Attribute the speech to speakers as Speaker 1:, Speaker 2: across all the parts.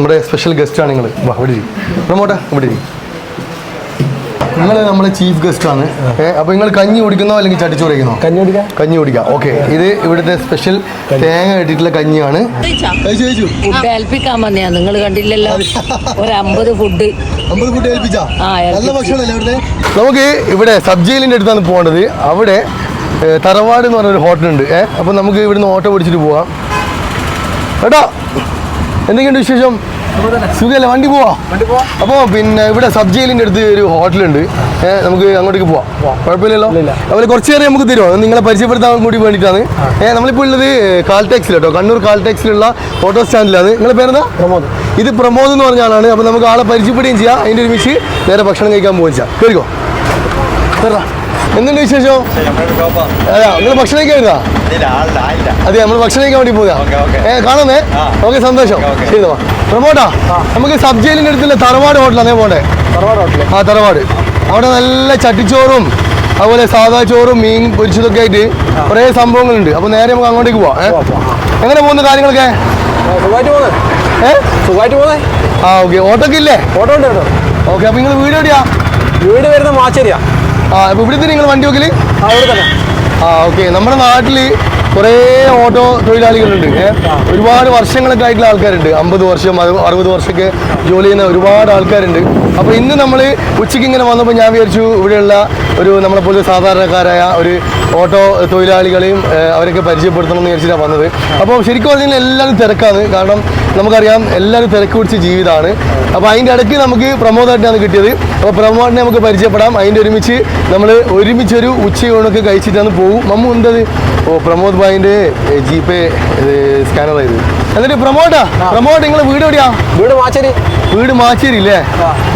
Speaker 1: നമ്മുടെ special guest ആണ് നിങ്ങൾ വാ ഇവിടെ പ്രമോട്ടാ ഇവിടെ. നിങ്ങൾ നമ്മുടെ ചീഫ് ഗസ്റ്റ് ആണ്. അപ്പൊ നിങ്ങൾ കഞ്ഞി കുടിക്കുന്നോ അല്ലെങ്കിൽ ചട്ടിച്ചോറ് കഴിക്കുന്നോ?
Speaker 2: കഞ്ഞി കുടിക്കാം.
Speaker 1: കഞ്ഞി കുടിക്കാം. ഓക്കെ. ഇത് ഇവിടുത്തെ സ്പെഷ്യൽ തേങ്ങ ഇട്ടിട്ടുള്ള കഞ്ഞിയാണ്. കഴിച്ചു? കഴിച്ചു
Speaker 3: ഫുഡ് ഏൽപ്പിക്കാൻ വന്നയാ. നിങ്ങൾ കണ്ടില്ലല്ലോ. ഒരു അമ്പത് ഫുഡ്.
Speaker 1: അമ്പത് ഫുഡ് ഏൽപ്പിച്ചാ?
Speaker 3: ആ,
Speaker 1: നല്ല
Speaker 3: ഏൽപ്പിച്ചു.
Speaker 1: ഭക്ഷണമല്ലേ ഇവിടുത്തെ? നമുക്ക് ഇവിടെ സബ് ജയിലിന്റെ അടുത്താണ് പോകേണ്ടത്. അവിടെ തറവാട് എന്ന് പറഞ്ഞൊരു ഹോട്ടലുണ്ട്. ഏഹ് അപ്പൊ നമുക്ക് ഇവിടുന്ന് ഓട്ടോ പിടിച്ചിട്ട് പോവാം. കേട്ടോ എന്തൊക്കെയുണ്ട് വിശേഷം? സുഖമല്ലേ വണ്ടി പോവാ? അപ്പോൾ പിന്നെ ഇവിടെ സബ് ജയിലിന്റെ അടുത്ത് ഒരു ഹോട്ടലുണ്ട്. ഏഹ് നമുക്ക് അങ്ങോട്ടേക്ക് പോവാം. കുഴപ്പമില്ലല്ലോ? അതുപോലെ കുറച്ച് നേരം നമുക്ക് തരുമോ? നിങ്ങളെ പരിചയപ്പെടുത്താൻ കൂടി വേണ്ടിയിട്ടാണ്. ഏഹ് നമ്മളിപ്പോൾ ഉള്ളത് കാൽടാക്സിൽ കേട്ടോ കണ്ണൂർ കാൽടാക്സിലുള്ള ഓട്ടോ സ്റ്റാൻഡിലാണ്. നിങ്ങളെ പേരെന്താ? പ്രമോദ്. ഇത് പ്രമോദ് എന്ന് പറഞ്ഞ ആളാണ്. അപ്പോൾ നമുക്ക് ആളെ പരിചയപ്പെടുകയും ചെയ്യാം. അതിന്റെ ഒരുമിച്ച് നേരെ ഭക്ഷണം കഴിക്കാൻ പോവുകയും ചെയ്യാം. കേൾക്കോ കയറാ എന്തുണ്ട് വിശേഷം? അതാ നിങ്ങൾ ഭക്ഷണം കഴിക്കാൻ വരുന്നതാ അതെ നമ്മൾ ഭക്ഷണം കഴിക്കാൻ വേണ്ടി പോകാം ഏ കാണുന്നേ? ഓക്കെ സന്തോഷം. ശരി പ്രമോട്ടാ നമുക്ക് സബ് ജയിലിന്റെ അടുത്തുള്ള തറവാട് ഹോട്ടലാണ് പോണ്ടേ ആ തറവാട്. അവിടെ നല്ല ചട്ടിച്ചോറും അതുപോലെ സാധാ ചോറും മീൻ പൊരിച്ചതൊക്കെ ആയിട്ട് കുറേ സംഭവങ്ങളുണ്ട്. അപ്പോൾ നേരെ നമുക്ക് അങ്ങോട്ടേക്ക് പോവാം. ഏ? എങ്ങനെ പോകുന്ന കാര്യങ്ങളൊക്കെ? ആ ഓക്കെ. ഓട്ടോക്കില്ലേ
Speaker 2: ഓട്ടോ ഉണ്ട്
Speaker 1: ഓക്കെ അപ്പൊ നിങ്ങൾ വീട് എവിടെയാ?
Speaker 2: വീട് വരുന്ന മാച്ചേരിയാ.
Speaker 1: ആ അപ്പൊ ഇവിടുത്തെ നിങ്ങൾ വണ്ടി നോക്കിൽ?
Speaker 2: ആ
Speaker 1: ഓക്കെ. നമ്മുടെ നാട്ടിൽ കുറേ ഓട്ടോ തൊഴിലാളികളുണ്ട്? ഒരുപാട് വർഷങ്ങളൊക്കെ ആയിട്ടുള്ള ആൾക്കാരുണ്ട്. അമ്പത് വർഷം അറു- അറുപത് വർഷമൊക്കെ ജോലി ചെയ്യുന്ന ഒരുപാട് ആൾക്കാരുണ്ട്. അപ്പോൾ ഇന്ന് നമ്മൾ ഉച്ചയ്ക്ക് ഇങ്ങനെ വന്നപ്പോൾ ഞാൻ വിചാരിച്ചു ഇവിടെയുള്ള ഒരു നമ്മളെ പോലെ സാധാരണക്കാരായ ഒരു ഓട്ടോ തൊഴിലാളികളെയും അവരൊക്കെ പരിചയപ്പെടുത്തണം എന്ന് വിചാരിച്ചിട്ടാണ് വന്നത്. അപ്പോൾ ശരിക്കും പറഞ്ഞാൽ എല്ലാവരും തിരക്കാണ്. കാരണം നമുക്കറിയാം എല്ലാവരും തിരക്ക് പിടിച്ച ജീവിതമാണ് അപ്പോൾ അതിന്റെ ഇടയ്ക്ക് നമുക്ക് പ്രമോദായിട്ടാണ് കിട്ടിയത്. അപ്പോൾ പ്രമോദിനെ നമുക്ക് പരിചയപ്പെടാം. അതിന്റെ ഒരുമിച്ച് നമ്മൾ ഒരുമിച്ചൊരു ഉച്ചയൂണൊക്കെ കഴിച്ചിട്ടാണ് പോകും മമ്മു എന്തത്? ഓ പ്രമോദ് ഭായിന്റെ ജിപേ സ്കാനർ ആയത്. എന്നിട്ട് പ്രമോട്ടാ പ്രമോട്ട് നിങ്ങളെ വീട് എവിടെയാ?
Speaker 2: വീട് മാച്ചേരി.
Speaker 1: വീട് മാച്ചേരി അല്ലേ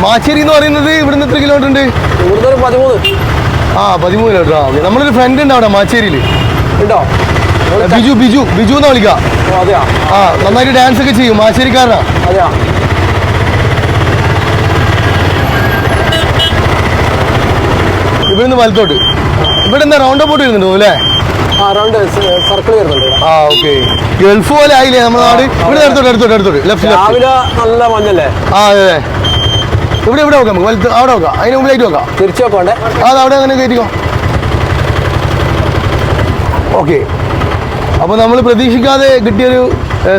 Speaker 1: മാച്ചേരി എന്ന് പറയുന്നത് ഇവിടുന്ന് എത്ര കിലോമീറ്റർ ഉണ്ട്?
Speaker 2: ഇവിടുന്ന് ഒരു പതിമൂന്ന്.
Speaker 1: ആ പതിമൂന്ന് കിലോമീറ്റർ ആ okay. നമ്മളൊരു ഫ്രണ്ട് ഉണ്ട് അവിടെ മാച്ചേരിയിൽ
Speaker 2: ഉണ്ടോ?
Speaker 1: ബിജു ബിജു ബിജു എന്ന് വിളിക്കാം? ആ നന്നായിട്ട് ഡാൻസ് ഒക്കെ ചെയ്യും മാച്ചേരിക്കാരനാ.
Speaker 2: അതെയാ?
Speaker 1: ഇവിടുന്ന് വലത്തോട്ട്. ഇവിടെ എന്താ റൗണ്ട് അബൌട്ട് വരുന്നുണ്ടോ അല്ലേ?
Speaker 2: സർക്കിൾ വരുന്നുണ്ട്
Speaker 1: ആ ഓക്കെ ഗൾഫ് പോലെ ആയില്ലേ നമ്മുടെ നാട്? ഇവിടെ അടുത്തോട്ട് അടുത്തോട്ട് അടുത്തോട്ട്. ലെഫ്റ്റ് ലെഫ്റ്റ്
Speaker 2: രാവിലെ നല്ല മഞ്ഞല്ലേ?
Speaker 1: ആ അതെ. ഇവിടെ ഇവിടെ നോക്കാം നമുക്ക്. വലുത് അവിടെ നോക്കാം അതിന് മുമ്പിലേക്ക് നോക്കാം
Speaker 2: തിരിച്ചു നോക്കണ്ടേ
Speaker 1: അത് അവിടെ അങ്ങനെ കയറ്റിക്കോ. ഓക്കെ. അപ്പോൾ നമ്മൾ പ്രതീക്ഷിക്കാതെ കിട്ടിയൊരു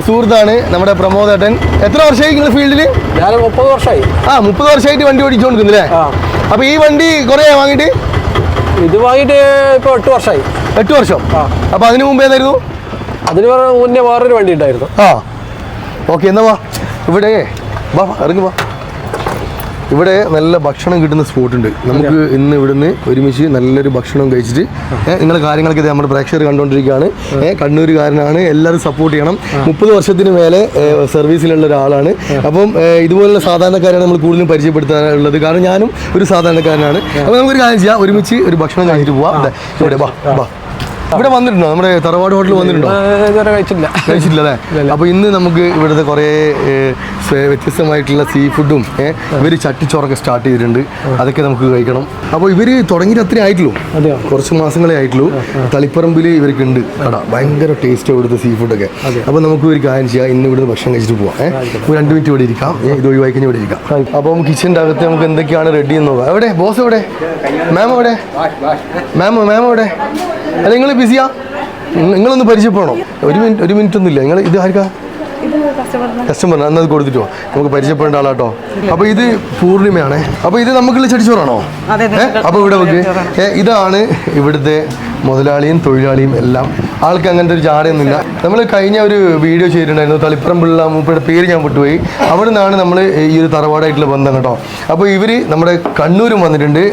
Speaker 1: സുഹൃത്താണ് നമ്മുടെ പ്രമോദേട്ടൻ എത്ര വർഷമായി നിങ്ങൾ ഫീൽഡിൽ
Speaker 2: ഞാൻ മുപ്പത് വർഷമായി.
Speaker 1: ആ മുപ്പത് വർഷമായിട്ട് വണ്ടി ഓടിച്ചുകൊണ്ടിരിക്കുന്നില്ലേ
Speaker 2: അല്ലേ
Speaker 1: അപ്പോൾ ഈ വണ്ടി കുറേ വാങ്ങിയിട്ട്?
Speaker 2: ഇത് വാങ്ങിയിട്ട് ഇപ്പോൾ എട്ട് വർഷമായി.
Speaker 1: എട്ട് വർഷം. അപ്പോൾ അതിന് മുമ്പ് ഏതായിരുന്നു?
Speaker 2: അതിന് മുന്നേ വേറൊരു വണ്ടി ഉണ്ടായിരുന്നു.
Speaker 1: ആ. ഓക്കെ എന്നാ വാ. ഇവിടെ വാ വാ, ഇറങ്ങി വാ. ഇവിടെ നല്ല ഭക്ഷണം കിട്ടുന്ന സ്പോട്ട് ഉണ്ട് നമുക്ക് ഇന്ന് ഇവിടുന്ന് ഒരുമിച്ച് നല്ലൊരു ഭക്ഷണം കഴിച്ചിട്ട് നിങ്ങളുടെ നിങ്ങളെ കാര്യങ്ങളൊക്കെ നമ്മുടെ പ്രേക്ഷകർ കണ്ടുകൊണ്ടിരിക്കുകയാണ് കണ്ണൂരുകാരനാണ് എല്ലാവരും സപ്പോർട്ട് ചെയ്യണം. മുപ്പത് വർഷത്തിന് മേലെ സർവീസിലുള്ള ഒരാളാണ്. അപ്പം ഇതുപോലുള്ള സാധാരണക്കാരാണ് നമ്മൾ കൂടുതലും പരിചയപ്പെടുത്താനുള്ളത് കാരണം ഞാനും ഒരു സാധാരണക്കാരനാണ്. അപ്പോൾ നമുക്കൊരു കാര്യം ചെയ്യാം. ഒരുമിച്ച് ഒരു ഭക്ഷണം കഴിച്ചിട്ട് പോവാം. ഇവിടെ വാ വാ. ഇവിടെ വന്നിട്ടുണ്ടോ? നമ്മുടെ തറവാട് ഹോട്ടലിൽ വന്നിട്ടുണ്ടോ?
Speaker 2: ഇതുവരെ കഴിച്ചില്ല
Speaker 1: കഴിച്ചിട്ടില്ല. അല്ലേ? അപ്പൊ ഇന്ന് നമുക്ക് ഇവിടുത്തെ കുറേ വ്യത്യസ്തമായിട്ടുള്ള സീ ഫുഡും ഇവർ ചട്ടിച്ചോറൊക്കെ സ്റ്റാർട്ട് ചെയ്തിട്ടുണ്ട്. അതൊക്കെ നമുക്ക് കഴിക്കണം. അപ്പോൾ ഇവർ തുടങ്ങിയിട്ട് അത്രേ ആയിട്ടുള്ളൂ.
Speaker 2: അതെയോ?
Speaker 1: കുറച്ച് മാസങ്ങളെ ആയിട്ടുള്ളൂ. തളിപ്പറമ്പിൽ ഇവർക്ക് ഉണ്ട് കട ഭയങ്കര ടേസ്റ്റ് ഇവിടുത്തെ സീ ഫുഡൊക്കെ അപ്പോൾ നമുക്ക് ഒരു കാര്യം ചെയ്യാം. ഇന്ന് ഇവിടുന്ന് ഭക്ഷണം കഴിച്ചിട്ട് പോവാം ഏഹ് ഒരു രണ്ട് മിനിറ്റ് ഇവിടെ ഇരിക്കാം. ഇത് ഇത് ഒഴിവാക്കി ഇവിടെ ഇരിക്കാം. അപ്പം കിച്ചന്റെ അകത്ത് നമുക്ക് എന്തൊക്കെയാണ് റെഡി എന്ന് നോക്കാം. എവിടെ? ബോസ് എവിടെ? മാം എവിടെ? മാം മാം എവിടെ? നിങ്ങൾ ബിസിയാ നിങ്ങളൊന്ന് പരിചയപ്പെടണം? ഒരു മിനിറ്റ് ഒരു മിനിറ്റ് ഒന്നുമില്ല. നിങ്ങൾ ഇത് ആർക്കാ? കസ്റ്റമർ എന്നാൽ കൊടുത്തിട്ട് പോവാം നമുക്ക് പരിചയപ്പെടേണ്ട ആളാട്ടോ. അപ്പൊ ഇത് പൂർണിമയാണ്. അപ്പൊ ഇത് നമുക്കുള്ള ചടിച്ചോറാണോ
Speaker 4: അതെ, അതെ.
Speaker 1: അപ്പൊ ഇവിടെ നമുക്ക് ഇതാണ് ഇവിടുത്തെ മുതലാളിയും തൊഴിലാളിയും എല്ലാം. ആൾക്ക് അങ്ങനത്തെ ഒരു ജാടയൊന്നുമില്ല. നമ്മൾ കഴിഞ്ഞ ഒരു വീഡിയോ ചെയ്തിട്ടുണ്ടായിരുന്നു തളിപ്പുറം പിള്ള മൂപ്പയുടെ പേര് ഞാൻ വിട്ടുപോയി. അവിടെ നിന്നാണ് നമ്മൾ ഈ ഒരു തറവാടായിട്ടുള്ള ബന്ധം കേട്ടോ. അപ്പോൾ ഇവർ നമ്മുടെ കണ്ണൂരും വന്നിട്ടുണ്ട്.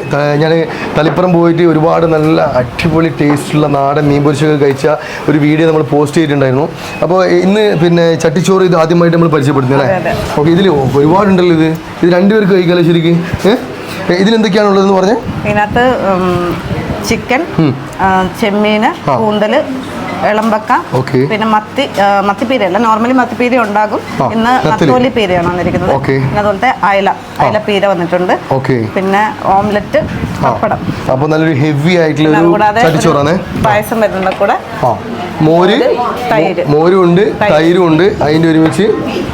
Speaker 1: ഞാൻ തളിപ്പുറം പോയിട്ട് ഒരുപാട് നല്ല അടിപൊളി ടേസ്റ്റുള്ള നാടൻ മീൻ പൊരിച്ചൊക്കെ കഴിച്ച ഒരു വീഡിയോ നമ്മൾ പോസ്റ്റ് ചെയ്തിട്ടുണ്ടായിരുന്നു. അപ്പോൾ ഇന്ന് പിന്നെ ചട്ടിച്ചോറ് ഇത് ആദ്യമായിട്ട് നമ്മൾ പരിചയപ്പെടുത്തുന്നത്
Speaker 4: അതെ,
Speaker 1: അല്ലേ. ഓക്കെ ഇതിൽ ഒരുപാടുണ്ടല്ലോ ഇത്. ഇത് രണ്ടുപേർക്ക് കഴിക്കാമല്ലോ ശരിക്കും? ഏഹ് ഇതിലെന്തൊക്കെയാണുള്ളതെന്ന് പറഞ്ഞേ?
Speaker 4: ഇതിനകത്ത് ചിക്കൻ ചെമ്മീന് കൂന്തൽ ഇളമ്പക്ക. പിന്നെ മത്തി മത്തിപ്പീര അല്ല നോർമലി മത്തിപ്പീര ഉണ്ടാകും. ഇന്ന്
Speaker 1: മത്തോലി.
Speaker 4: നത്തോലി പീരയാണ് വന്നിരിക്കുന്നത്. പിന്നെ അതുപോലത്തെ അയല അയല പീര വന്നിട്ടുണ്ട്. പിന്നെ ഓംലെറ്റ് പപ്പടം.
Speaker 1: അപ്പൊ നല്ലൊരു ഹെവി ആയിട്ടുള്ള
Speaker 4: പായസം വരുന്നുണ്ട് കൂടെ.
Speaker 1: മോര്
Speaker 4: മോരുണ്ട്
Speaker 1: മോരും ഉണ്ട് തൈരും. ഉണ്ട് അതിന്റെ ഒരുമിച്ച്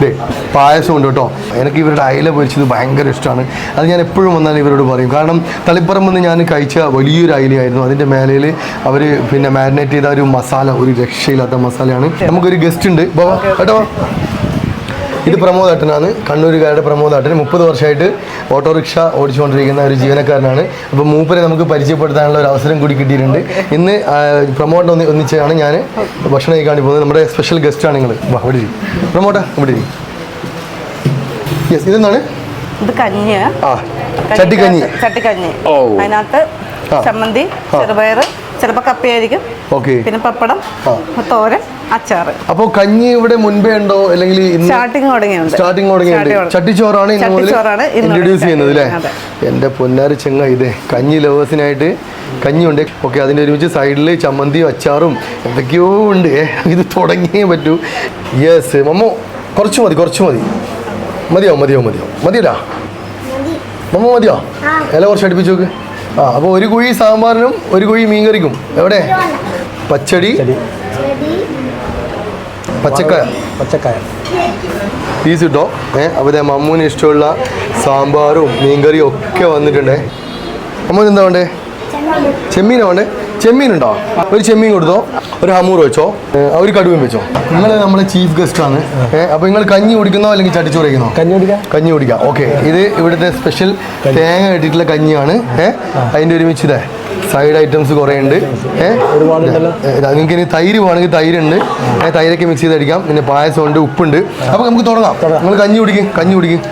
Speaker 1: ദേ പായസം ഉണ്ട് കേട്ടോ. എനിക്ക് ഇവരുടെ അയല പൊരിച്ചത് ഭയങ്കര ഇഷ്ടമാണ്. അത് ഞാൻ എപ്പോഴും വന്നാൽ ഇവരോട് പറയും. കാരണം തളിപ്പറമ്പെന്ന് ഞാൻ കഴിച്ച വലിയൊരു അയിലയായിരുന്നു. അതിന്റെ മേലയിൽ അവർ പിന്നെ മാരിനേറ്റ് ചെയ്ത ഒരു മസാല ഒരു രക്ഷയില്ലാത്ത മസാലയാണ്. നമുക്കൊരു ഗസ്റ്റ് ഉണ്ട്. ബാബാ കേട്ടോ? ഇത് പ്രമോദ് ഏട്ടനാണ് കണ്ണൂരുകാരുടെ പ്രമോദ് ഏട്ടൻ മുപ്പത് വർഷമായിട്ട് ഓട്ടോറിക്ഷ ഓടിച്ചുകൊണ്ടിരിക്കുന്ന ഒരു ജീവനക്കാരനാണ്. അപ്പോൾ മൂപ്പരെ നമുക്ക് പരിചയപ്പെടുത്താനുള്ള ഒരു അവസരം കൂടി കിട്ടിയിട്ടുണ്ട്. ഇന്ന് പ്രമോദ് ഒന്ന് ഒന്നിച്ചാണ് ഞാൻ ഭക്ഷണം കഴിക്കാൻ പോകുന്നത്. നമ്മുടെ സ്പെഷ്യൽ ഗസ്റ്റാണ് നിങ്ങൾ വാ ഇവിടെ ഇരി. പ്രമോദ ഇവിടെ യെസ് ഇതെന്താണ്?
Speaker 4: ഇത് കഞ്ഞി
Speaker 1: ആ ചട്ടിക്കഞ്ഞി.
Speaker 4: ചട്ടിക്കഞ്ഞി. അതിനകത്ത്. ചമ്മന്തി. ചെറുപയർ ചിലപ്പോൾ കപ്പയായിരിക്കും.
Speaker 1: ഓക്കെ
Speaker 4: പിന്നെ പപ്പടം തോരൻ. അച്ചാറ്.
Speaker 1: അപ്പോൾ കഞ്ഞി ഇവിടെ മുൻപേ ഉണ്ടോ? അല്ലെങ്കിൽ
Speaker 4: സ്റ്റാർട്ടിങ് തുടങ്ങിയുണ്ട്.
Speaker 1: ചട്ടിച്ചോറാണ് ഇൻട്രൊഡ്യൂസ് ചെയ്യുന്നത് അല്ലേ?
Speaker 4: എന്റെ
Speaker 1: എന്റെ പൊന്നാരി ചെങ്ങ ഇതേ. കഞ്ഞി ലവേഴ്സിനായിട്ട് കഞ്ഞിയുണ്ട്. ഓക്കെ അതിന്റെ ഒരുമിച്ച് സൈഡിൽ ചമ്മന്തിയും അച്ചാറും എന്തൊക്കെയോ ഉണ്ട്. ഇത് തുടങ്ങിയേ പറ്റൂ. യെസ് മമ്മോ കുറച്ച് മതി കുറച്ച് മതി. മതിയാവും മതിയാവും മതിയാവും മതിയടാ. മമ്മ മതിയോ? ഇല കുറച്ച് അടുപ്പിച്ച് നോക്ക് ആ അപ്പോൾ ഒരു കുഴി സാമ്പാറിനും ഒരു കുഴി മീൻകറിക്കും. എവിടെ? പച്ചടി. പച്ചക്കായ.
Speaker 2: പച്ചക്കായ.
Speaker 1: പീസ് കിട്ടോ ഏ അവിടെ മമ്മൂന് ഇഷ്ടമുള്ള സാമ്പാറും മീൻകറിയും ഒക്കെ വന്നിട്ടുണ്ടേ. അമ്മൂന് എന്താ വേണ്ടേ? ചെമ്മീനാ വേണ്ടേ? ചെമ്മീനുണ്ടോ? ഒരു ചെമ്മീൻ കൊടുത്തോ? ഒരു ഹമൂർ വെച്ചോ? ഒരു കടുവയും വെച്ചോ? നിങ്ങൾ നമ്മുടെ ചീഫ് ഗസ്റ്റ് ആണ്. അപ്പൊ നിങ്ങൾ കഞ്ഞി കുടിക്കുന്നോ അല്ലെങ്കിൽ ചട്ടിച്ചോറ് കഴിക്കുന്നോ?
Speaker 2: കഞ്ഞി കുടിക്കാം?
Speaker 1: കഞ്ഞി കുടിക്കാം. ഓക്കെ. ഇത് ഇവിടുത്തെ സ്പെഷ്യൽ തേങ്ങ ഇട്ടിട്ടുള്ള കഞ്ഞിയാണ്. ഏഹ് അതിന്റെ ഒരുമിച്ച് ഇതേ. സൈഡ് ഐറ്റംസ് കുറേ ഉണ്ട്. നിങ്ങൾക്ക് ഇനി തൈര് വേണമെങ്കിൽ തൈരുണ്ട്. തൈരൊക്കെ മിക്സ് ചെയ്ത് അടിക്കാം പിന്നെ പായസമുണ്ട് ഉപ്പുണ്ട്. അപ്പോൾ നമുക്ക് തുടങ്ങാം. നിങ്ങൾ കഞ്ഞി കുടിക്കും. കഞ്ഞി കുടിക്കും.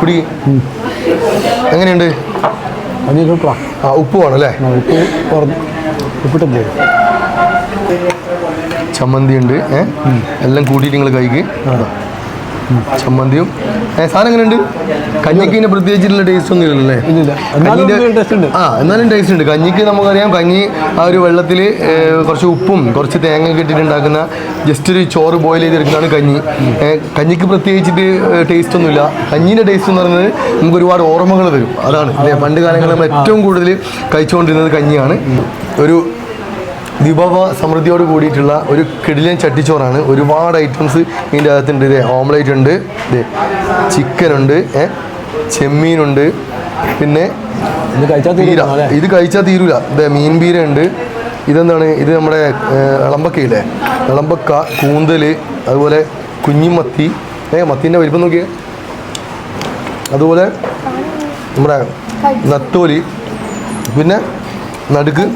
Speaker 1: കുടിക്കും. എങ്ങനെയുണ്ട്? ആ ഉപ്പ് വേണം അല്ലേ?
Speaker 2: ഉപ്പ് ഉപ്പിട്ടില്ലേ
Speaker 1: ചമ്മന്തി ഉണ്ട് എല്ലാം കൂട്ടിയിട്ട് നിങ്ങൾ കഴിക്ക്. ചമ്മന്തിയും. സാധനം എങ്ങനെയുണ്ട് കഞ്ഞിക്ക് ഇതിന്റെ പ്രത്യേകിച്ചിട്ടുള്ള ടേസ്റ്റ് ഒന്നും ഇല്ലല്ലേ. ആ എന്നാലും ടേസ്റ്റ് ഉണ്ട്. കഞ്ഞിക്ക് നമുക്കറിയാം കഞ്ഞി ആ ഒരു വെള്ളത്തിൽ കുറച്ച് ഉപ്പും കുറച്ച് തേങ്ങ കിട്ടിയിട്ട് ഉണ്ടാക്കുന്ന ജസ്റ്റ് ഒരു ചോറ് ബോയിൽ ചെയ്തെടുക്കുന്നതാണ് കഞ്ഞി. കഞ്ഞിക്ക് പ്രത്യേകിച്ചിട്ട് ടേസ്റ്റ് ഒന്നുമില്ല കഞ്ഞീന്റെ ടേസ്റ്റ് എന്ന് പറയുന്നത് നമുക്ക് ഒരുപാട് ഓർമ്മകൾ വരും. അതാണ്. പണ്ട് കാലങ്ങളിൽ ഏറ്റവും കൂടുതൽ കഴിച്ചുകൊണ്ടിരുന്നത് കഞ്ഞിയാണ്. ഒരു വിഭവ സമൃദ്ധിയോട് കൂടിയിട്ടുള്ള ഒരു കിടിലൻ ചട്ടിച്ചോറാണ്. ഒരുപാട് ഐറ്റംസ് ഇതിന്റെ അകത്തുണ്ട്. ഇതേ ഓംലേറ്റ് ഉണ്ട് ഇതേ ചിക്കനുണ്ട് ഏ ചെമ്മീനുണ്ട് പിന്നെ
Speaker 2: ഇത് കഴിച്ചാൽ
Speaker 1: പീര ഇത് കഴിച്ചാൽ തീരൂല. ഇതേ മീൻ പീര ഉണ്ട്. ഇതെന്താണ്? ഇത് നമ്മുടെ ഇളമ്പക്കയില്ലേ ഇളമ്പക്ക കൂന്തൽ അതുപോലെ കുഞ്ഞിമത്തി. ഏ മത്തീന്റെ വലിപ്പം നോക്കിയേ. അതുപോലെ നമ്മുടെ നത്തോലി. പിന്നെ നടുക്ക്.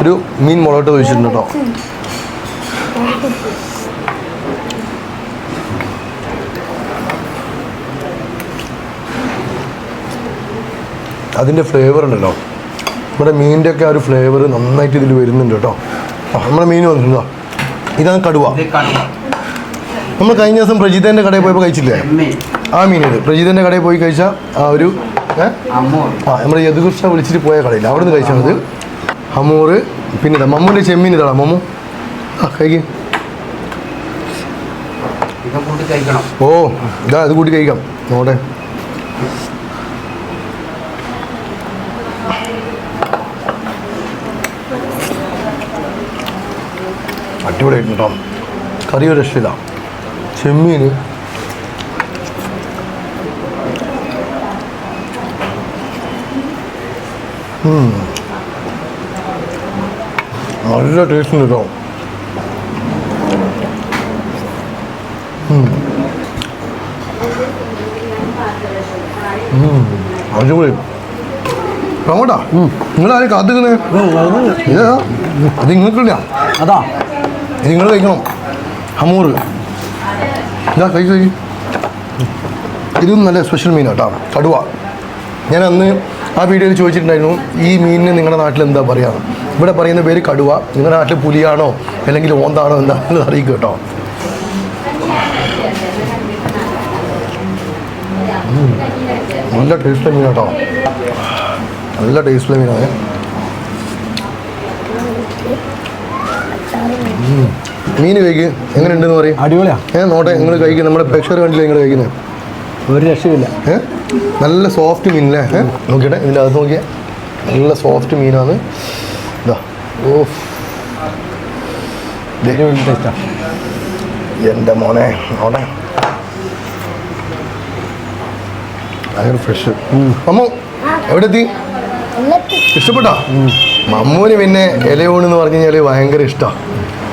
Speaker 1: ഒരു മീൻ മുളകട്ട് ഒഴിച്ചിട്ടുണ്ട് കേട്ടോ. അതിന്റെ ഫ്ലേവർ ഉണ്ടല്ലോ. നമ്മുടെ മീനിന്റെ ഒക്കെ ആ ഒരു ഫ്ലേവർ നന്നായിട്ട് ഇതിൽ വരുന്നുണ്ട് കേട്ടോ. ആ, നമ്മുടെ മീൻ വന്നിട്ടുണ്ടോ? ഇതാണ് കടുവ. നമ്മൾ കഴിഞ്ഞ ദിവസം പ്രജിതേന്റെ കടയിൽ പോയപ്പോൾ കഴിച്ചില്ലേ? ആ മീൻ ഇത് പ്രജിതന്റെ കടയിൽ പോയി കഴിച്ച ആ ഒരു? ആ നമ്മുടെ യദുകൃഷ്ണ വിളിച്ചിട്ട് പോയ കടയിൽ അവിടെ നിന്ന് കഴിച്ചത് ഹമൂറ് പിന്നെ ഇതാ മമ്മൂന്റെ ചെമ്മീൻ ഇതാ മമ്മു ആ കഴിക്കും ഓ ഇതാ അത് കൂട്ടി കഴിക്കാം നോട്ടെ അടിപൊളിയായിട്ട് കേട്ടോ കറി ഒരു രക്ഷയില്ല ചെമ്മീൻ ഉം. നല്ല ടേസ്റ്റ് ഉണ്ട് കേട്ടോ. അടിപൊളി. അങ്ങോട്ടാ നിങ്ങളാരും കാത്തുക്കുന്നത് ഇതാ ഇത് നിങ്ങൾക്കില്ല
Speaker 2: അതാ
Speaker 1: നിങ്ങൾ കഴിക്കണം. ഹമൂറ് ഇതാ കഴിച്ചു കഴിക്കും. ഇതും നല്ല സ്പെഷ്യൽ മീനാണ് കേട്ടോ കടുവ. ഞാൻ അന്ന് ആ വീഡിയോയിൽ ചോദിച്ചിട്ടുണ്ടായിരുന്നു ഈ മീനിന് നിങ്ങളുടെ നാട്ടിൽ എന്താ പറയുക ഇവിടെ പറയുന്ന പേര് കടുവ. നിങ്ങളുടെ നാട്ടിൽ പുലിയാണോ? അല്ലെങ്കിൽ ഓന്താണോ? എന്താണെന്ന് അറിയിക്കും കേട്ടോ. നല്ല ടേസ്റ്റുള്ള മീൻ കേട്ടോ. നല്ല ടേസ്റ്റുള്ള മീനാണ്. മീൻ കഴിക്ക്. എങ്ങനെയുണ്ടെന്ന് പറയും.
Speaker 2: അടിപൊളിയാ.
Speaker 1: ഏ നോട്ടെ. നിങ്ങൾ കഴിക്കുന്നത് നമ്മുടെ പ്രേക്ഷകർ കണ്ടില്ല നിങ്ങൾ കഴിക്കുന്നത്
Speaker 2: ഒരു രക്ഷയില്ല
Speaker 1: നല്ല സോഫ്റ്റ് മീനല്ലേ? നോക്കിയിട്ട് നോക്കിട്ടെ ഇതിന്റെ അകത്ത് നോക്കിയാൽ നല്ല സോഫ്റ്റ് മീനാണ്. ഇതാ ഓ എന്റെ മോനെ അവിടെ ഭയങ്കര ഫ്രഷ് മമ്മു എവിടെ എത്തി? ഇഷ്ടപ്പെട്ടോ? മമ്മൂന് പിന്നെ ഇലയൂണ് എന്ന് പറഞ്ഞു കഴിഞ്ഞാൽ ഭയങ്കര ഇഷ്ടമാണ്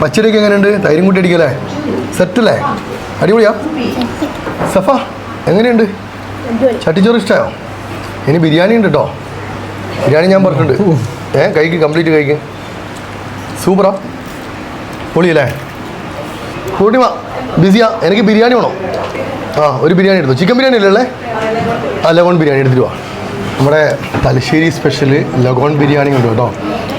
Speaker 1: പച്ചരിക്ക് എങ്ങനെയുണ്ട്? തൈരും കൂട്ടി അടിക്കല്ലേ? സെറ്റല്ലേ? അടിപൊളിയാ? സഫ എങ്ങനെയുണ്ട്? ചട്ടിച്ചോറ് ഇഷ്ടമായോ ഇനി ബിരിയാണി ഉണ്ട് കേട്ടോ ബിരിയാണി ഞാൻ പറഞ്ഞിട്ടുണ്ട്. ഏ കഴിക്ക് കംപ്ലീറ്റ് കഴിക്ക്. സൂപ്പറാ. പൊളിയല്ലേ? കൂട്ടിമ ബിസിയാ എനിക്ക് ബിരിയാണി വേണം. ആ ഒരു ബിരിയാണി എടുത്തു. ചിക്കൻ ബിരിയാണി അല്ലേ ആ ലഗോൺ ബിരിയാണി എടുത്തിട്ട് വാ. നമ്മുടെ തലശ്ശേരി സ്പെഷ്യൽ ലഗോൺ ബിരിയാണി ഉണ്ട് കേട്ടോ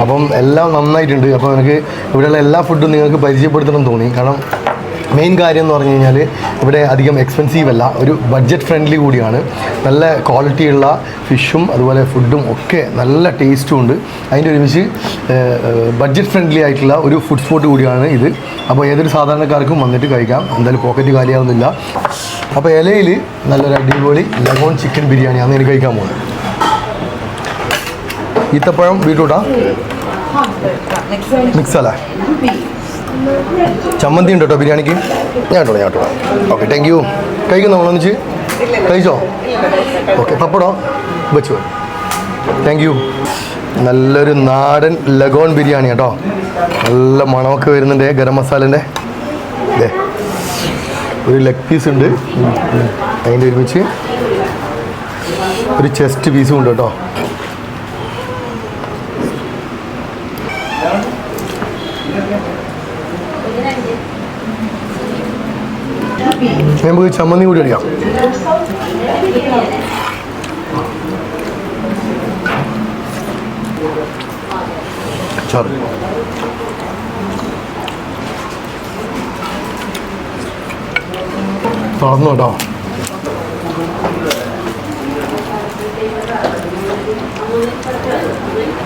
Speaker 1: അപ്പം എല്ലാം നന്നായിട്ടുണ്ട്. അപ്പം എനിക്ക് ഇവിടെയുള്ള എല്ലാ ഫുഡും നിങ്ങൾക്ക് പരിചയപ്പെടുത്തണം തോന്നി. കാരണം മെയിൻ കാര്യം എന്ന് പറഞ്ഞു കഴിഞ്ഞാൽ ഇവിടെ അധികം എക്സ്പെൻസീവ് അല്ല ഒരു ബഡ്ജറ്റ് ഫ്രണ്ട്ലി കൂടിയാണ് നല്ല ക്വാളിറ്റിയുള്ള ഫിഷും അതുപോലെ ഫുഡും ഒക്കെ നല്ല ടേസ്റ്റും ഉണ്ട് അതിന്റെ ഒരുമിച്ച് ബഡ്ജറ്റ് ഫ്രണ്ട്ലി ആയിട്ടുള്ള ഒരു ഫുഡ് സ്പോട്ട് കൂടിയാണ് ഇത് അപ്പോൾ ഏതൊരു സാധാരണക്കാർക്കും വന്നിട്ട് കഴിക്കാം എന്തായാലും പോക്കറ്റ് കാലിയാവുന്നില്ല അപ്പോൾ ഇലയിൽ നല്ലൊരു അടിപൊളി ലഗോൺ ചിക്കൻ ബിരിയാണി ബിരിയാണിയാണ് എനിക്ക് കഴിക്കാൻ പോകുന്നത് ഈത്തപ്പഴം ബീട്രൂട്ടാ മിക്സ് അല്ലേ ചമ്മന്തി ഉണ്ട് കേട്ടോ ബിരിയാണിക്ക്? ഞാൻ കേട്ടോ ഞാൻ കേട്ടോ ഓക്കെ താങ്ക് യു കഴിക്കുന്നോ നമ്മളൊന്നിച്ച്? കഴിച്ചോ? ഓക്കെ പപ്പടോ? വെച്ചു. താങ്ക് യു നല്ലൊരു നാടൻ ലഗോൺ ബിരിയാണി കേട്ടോ. നല്ല മണമൊക്കെ വരുന്നുണ്ട് ഗരം മസാലന്റെ ഇതേ ഒരു ലെഗ് പീസ് ഉണ്ട്. അതിന്റെ ഒരുമിച്ച് ഒരു ചെസ്റ്റ് പീസും ഉണ്ട് കേട്ടോ. നമുക്ക് ചമ്മന്തി കൂടി അടിക്കാം. ചാറ് തുറന്നു കേട്ടോ.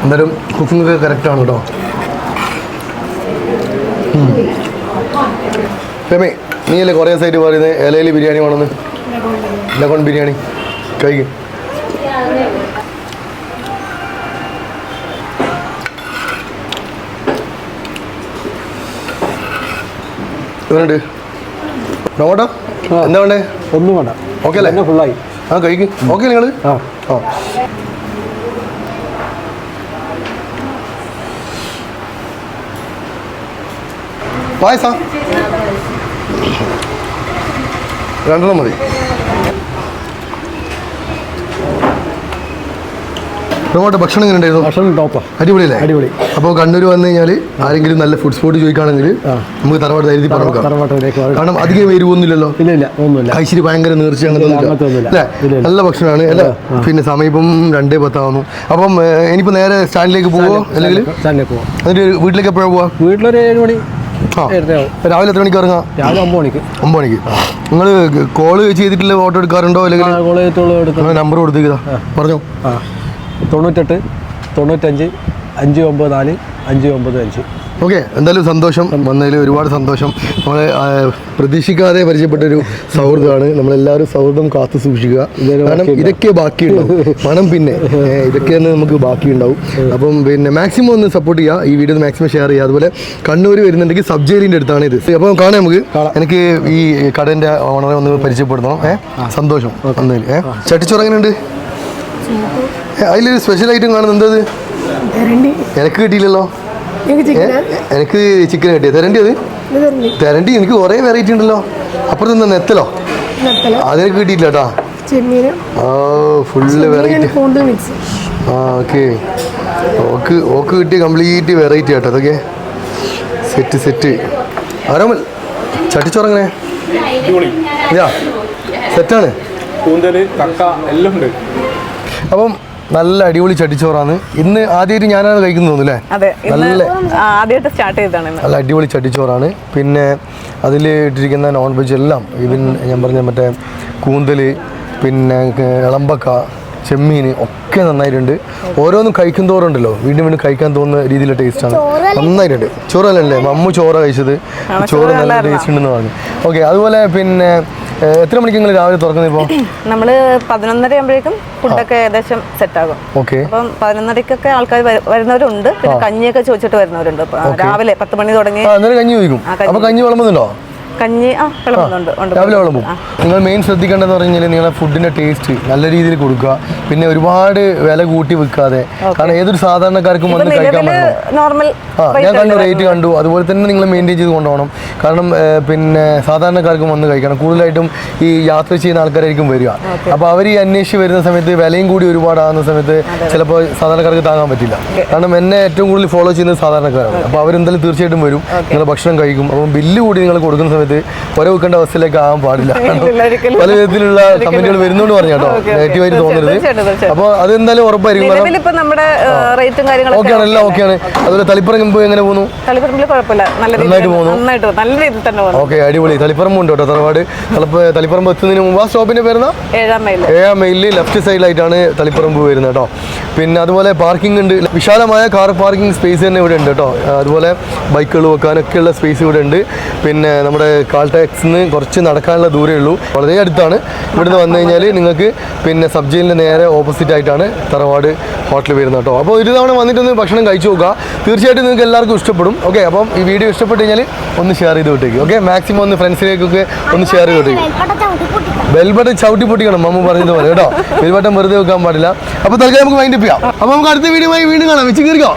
Speaker 1: എന്തായാലും കുക്കിംഗ് ഒക്കെ കറക്റ്റാണ് കേട്ടോ. നീയല്ലേ കുറേ സൈഡ് പറയുന്നത് ഇലയിൽ ബിരിയാണി വേണമെന്ന് ലഗോൺ ബിരിയാണി. കഴിക്കും. ഇവനുണ്ട്. നോട്ടോ എന്താ വേണ്ടേ?
Speaker 2: ഒന്നും വേണ്ട.
Speaker 1: ഓക്കെ അല്ലേ?
Speaker 2: ഫുള്ളായി
Speaker 1: ആ കഴിക്കും. ഓക്കെ നിങ്ങൾ
Speaker 2: ആ.
Speaker 1: ആ. പായസ? രണ്ടെണ്ണം മതി. നമ്മുടെ ഭക്ഷണം എങ്ങനെ ഉണ്ടായിരുന്നു?
Speaker 2: ഭക്ഷണം ടോപ്പാ.
Speaker 1: അടിപൊളിയല്ലേ?
Speaker 2: അടിപൊളി.
Speaker 1: അപ്പോൾ കണ്ണൂർ വന്നു കഴിഞ്ഞാൽ ആരെങ്കിലും നല്ല ഫുഡ് സ്പോട്ട് ചോദിക്കുകയാണെങ്കിൽ നമുക്ക് തറവാട് എഴുതി പറഞ്ഞു കാരണം അധികം എരിവൊന്നുമില്ലല്ലോ.
Speaker 2: ഇല്ല ഇല്ല ഒന്നുമില്ല.
Speaker 1: കഴിച്ചിട്ട് ഭയങ്കര നീർച്ച അങ്ങനത്തെ. അല്ലേ. നല്ല ഭക്ഷണമാണ് അല്ല? പിന്നെ സമയം ഇപ്പം രണ്ടേ പത്താവുന്നു. അപ്പം ഇനിയിപ്പോൾ നേരെ സ്റ്റാൻഡിലേക്ക് പോവോ? അല്ലെങ്കിൽ വീട്ടിലേക്ക് എപ്പോഴാണ് പോവാ?
Speaker 2: വീട്ടിലൊരു ഏഴ് മണി.
Speaker 1: രാവിലെ എത്ര മണിക്ക് ഇറങ്ങാം?
Speaker 2: രാവിലെ ഒമ്പത് മണിക്ക്.
Speaker 1: ഒമ്പത് മണിക്ക്. നിങ്ങൾ കോൾ ചെയ്തിട്ടില്ല ഫോട്ടോ എടുക്കാറുണ്ടോ അല്ലെങ്കിൽ
Speaker 2: കോളേജത്തോളം ചെയ്തിട്ടുള്ള
Speaker 1: നമ്പർ കൊടുത്തേക്കാ പറഞ്ഞോ.
Speaker 2: ആ. തൊണ്ണൂറ്റെട്ട് തൊണ്ണൂറ്റഞ്ച് അഞ്ച് ഒമ്പത് നാല് അഞ്ച് ഒമ്പത് അഞ്ച്.
Speaker 1: ഓക്കെ എന്തായാലും സന്തോഷം. വന്നതിൽ ഒരുപാട് സന്തോഷം. നമ്മളെ പ്രതീക്ഷിക്കാതെ പരിചയപ്പെട്ടൊരു സൗഹൃദമാണ്. നമ്മളെല്ലാവരും സൗഹൃദം കാത്തു സൂക്ഷിക്കുക. കാരണം ഇതൊക്കെ ബാക്കിയുണ്ടാവും. പണം പിന്നെ. ഇതൊക്കെ തന്നെ നമുക്ക് ബാക്കിയുണ്ടാവും. അപ്പം പിന്നെ മാക്സിമം ഒന്ന് സപ്പോർട്ട് ചെയ്യുക ഈ വീഡിയോ മാക്സിമം ഷെയർ ചെയ്യുക അതുപോലെ കണ്ണൂർ വരുന്നുണ്ടെങ്കിൽ സബ് ജയിലിന്റെ അടുത്താണ് ഇത്. അപ്പം കാണാം നമുക്ക്. എനിക്ക് ഈ കടന്റെ ഓണറെ ഒന്ന് പരിചയപ്പെടുത്തണം. ഏ സന്തോഷം. വന്നതിൽ ഏ ചട്ടിച്ചോറ് എങ്ങനെയുണ്ട്? അതിലൊരു സ്പെഷ്യൽ ഐറ്റം കാണുന്നത് എന്തത് എനിക്ക് കിട്ടിയില്ലല്ലോ. എനിക്ക് ചിക്കൻ കിട്ടിയ? തരണ്ടി അത്? തരണ്ടി. എനിക്ക് കുറേ വെറൈറ്റി ഉണ്ടല്ലോ. അപ്പുറത്ത് നിന്ന് നെത്തലോ? അതെനിക്ക് കിട്ടിയില്ല കേട്ടാ ഓ ഫുള്ള് വെറൈറ്റി
Speaker 5: മിക്സ്
Speaker 1: ആ ഓക്കെ ഓക്ക് ഓക്ക് കിട്ടിയ കംപ്ലീറ്റ് വെറൈറ്റി കേട്ടോ അതൊക്കെ. സെറ്റ് സെറ്റ് ആരാമൽ ചട്ടിച്ചോറങ്ങനെ? സെറ്റാണ്
Speaker 6: കൂന്തൽ കക്ക എല്ലാം ഉണ്ട്.
Speaker 1: അപ്പം നല്ല അടിപൊളി ചട്ടിച്ചോറാണ്. ഇന്ന് ആദ്യമായിട്ട് ഞാനാണ് കഴിക്കുന്നത് അല്ലേ? നല്ല
Speaker 4: ആദ്യമായിട്ട് സ്റ്റാർട്ട് ചെയ്തതാണ് ഇന്ന്.
Speaker 1: നല്ല അടിപൊളി ചട്ടിച്ചോറാണ്. പിന്നെ അതിൽ ഇട്ടിരിക്കുന്ന നോൺ വെജ് എല്ലാം ഈവൻ ഞാൻ പറഞ്ഞ മറ്റേ കൂന്തൽ പിന്നെ ഇളമ്പക്ക ചെമ്മീൻ ഒക്കെ നന്നായിട്ടുണ്ട്. ഓരോന്നും കഴിക്കും തോറും ഉണ്ടല്ലോ വീണ്ടും വീണ്ടും കഴിക്കാൻ തോന്നുന്ന രീതിയിലുള്ള ടേസ്റ്റാണ് നന്നായിട്ടുണ്ട്. ചോറല്ലേ അമ്മ ചോറ കഴിച്ചത്. ചോറ് നല്ല ടേസ്റ്റ് ഉണ്ടെന്ന് പറഞ്ഞു. ഓക്കെ അതുപോലെ പിന്നെ എത്ര മണിക്ക് നിങ്ങൾ രാവിലെ തുറക്കുന്നത് ഇപ്പോൾ
Speaker 4: നമ്മൾ പതിനൊന്നര ആകുമ്പോഴേക്കും ഫുഡൊക്കെ ഏകദേശം സെറ്റ് ആകും
Speaker 1: ഓക്കെ
Speaker 4: അപ്പം പതിനൊന്നരക്കൊക്കെ ആൾക്കാർ വരുന്നവരുണ്ട്. പിന്നെ കഞ്ഞിയൊക്കെ ചോദിച്ചിട്ട് വരുന്നവരുണ്ട്. രാവിലെ പത്ത് മണി തുടങ്ങി
Speaker 1: കഞ്ഞി ചോദിക്കും.
Speaker 4: കഞ്ഞി
Speaker 1: വിളമ്പുന്നുണ്ടോ?
Speaker 4: കഞ്ഞി ആ വിളമ്പുന്നുണ്ട് ഉണ്ട്
Speaker 1: രാവിലെ വിളമ്പും നിങ്ങൾ മെയിൻ ശ്രദ്ധിക്കേണ്ടതെന്ന് പറഞ്ഞാൽ നിങ്ങളെ ഫുഡിന്റെ ടേസ്റ്റ് നല്ല രീതിയിൽ കൊടുക്കുക. പിന്നെ ഒരുപാട് വില കൂട്ടി വെക്കാതെ കാരണം ഏതൊരു സാധാരണക്കാർക്കും വന്ന് കഴിക്കാൻ
Speaker 4: നോർമൽ
Speaker 1: ഞാൻ കണ്ടു റേറ്റ് കണ്ടു. അതുപോലെ തന്നെ നിങ്ങൾ മെയിന്റെയിൻ ചെയ്ത് കൊണ്ടുപോകണം. കാരണം പിന്നെ സാധാരണക്കാർക്കും വന്ന് കഴിക്കണം. കൂടുതലായിട്ടും ഈ യാത്ര ചെയ്യുന്ന ആൾക്കാരായിരിക്കും വരിക. അപ്പോൾ അവർ ഈ അന്വേഷിച്ച് വരുന്ന സമയത്ത് വിലയും കൂടി ഒരുപാടാകുന്ന സമയത്ത് ചിലപ്പോൾ സാധാരണക്കാർക്ക് താങ്ങാൻ പറ്റില്ല. കാരണം എന്നെ ഏറ്റവും കൂടുതൽ ഫോളോ ചെയ്യുന്നത് സാധാരണക്കാരാണ്. അപ്പോൾ അവരെന്തായാലും തീർച്ചയായിട്ടും വരും. നിങ്ങൾ ഭക്ഷണം കഴിക്കും. അപ്പം ബില്ല് കൂടി നിങ്ങൾ കൊടുക്കുന്ന സമയത്ത് പുര വെക്കേണ്ട അവസ്ഥയിലേക്ക് ആകാൻ പാടില്ല. പല വിധത്തിലുള്ള കമന്റുകൾ വരുന്നോണ്ട് പറഞ്ഞു കേട്ടോ. നെഗറ്റീവായിട്ട് തോന്നരുത്.
Speaker 4: അപ്പൊ
Speaker 1: അത് എന്തായാലും ഉറപ്പായിരിക്കും ഓക്കെയാണ് എല്ലാം ഓക്കെയാണ്. അതുപോലെ തളിപ്പറം പോയി എങ്ങനെ പോകുന്നു നന്നായിട്ട് പോകുന്നു. ഓക്കെ അടിപൊളി. തളിപ്പറമ്പ് ഉണ്ട് കേട്ടോ തറവാട്. തളിപ്പറമ്പ് എത്തുന്നതിന് മുമ്പ് ആ സ്റ്റോപ്പിന്റെ പേരുന്ന
Speaker 4: ഏഴാം
Speaker 1: മൈലിൽ ലെഫ്റ്റ് സൈഡിലായിട്ടാണ് തളിപ്പറമ്പ് വരുന്നത് കേട്ടോ. പിന്നെ അതുപോലെ പാർക്കിംഗ് ഉണ്ട്. വിശാലമായ കാർ പാർക്കിംഗ് സ്പേസ് തന്നെ ഇവിടെ ഉണ്ട് കേട്ടോ. അതുപോലെ ബൈക്കുകൾ വെക്കാനൊക്കെയുള്ള സ്പേസ് ഇവിടെ ഉണ്ട്. പിന്നെ നമ്മുടെ കാൾ ടാക്സിന്ന് കുറച്ച് നടക്കാനുള്ള ദൂരമേ ഉള്ളൂ. വളരെ അടുത്താണ്. ഇവിടുന്ന് വന്നു കഴിഞ്ഞാൽ നിങ്ങൾക്ക് പിന്നെ സബ് ജയിലിന്റെ നേരെ ഓപ്പോസിറ്റ് ആയിട്ടാണ് തറവാട് ഹോട്ടൽ വരുന്നത് കേട്ടോ. അപ്പോൾ ഒരു തവണ വന്നിട്ടൊന്ന് ഭക്ഷണം കഴിച്ചു നോക്കുക. തീർച്ചയായിട്ടും നിങ്ങൾക്ക് എല്ലാവർക്കും ഇഷ്ടപ്പെടും. ഓക്കെ അപ്പം ഈ വീഡിയോ ഇഷ്ടപ്പെട്ട് കഴിഞ്ഞാൽ ഒന്ന് ഷെയർ ചെയ്ത് വിട്ടേക്ക്. ഓക്കെ മാക്സിമം ഒന്ന് ഫ്രണ്ട്സിലേക്കൊക്കെ ഒന്ന് ഷെയർ ചെയ്ത് വിട്ടേക്ക്. ബെൽബട്ടൺ ചവിട്ടി പൊട്ടിക്കണം മമ്മ പറഞ്ഞതുപോലെ കേട്ടോ. ബെൽബട്ടം വെറുതെ വെക്കാൻ പാടില്ല. അപ്പോൾ തൽക്കാലം നമുക്ക് വൈൻഡപ്പ് ചെയ്യാം. അപ്പോൾ നമുക്ക് അടുത്ത വീഡിയോ വീണ്ടും കാണാം. വെച്ച് കീറിക്കോ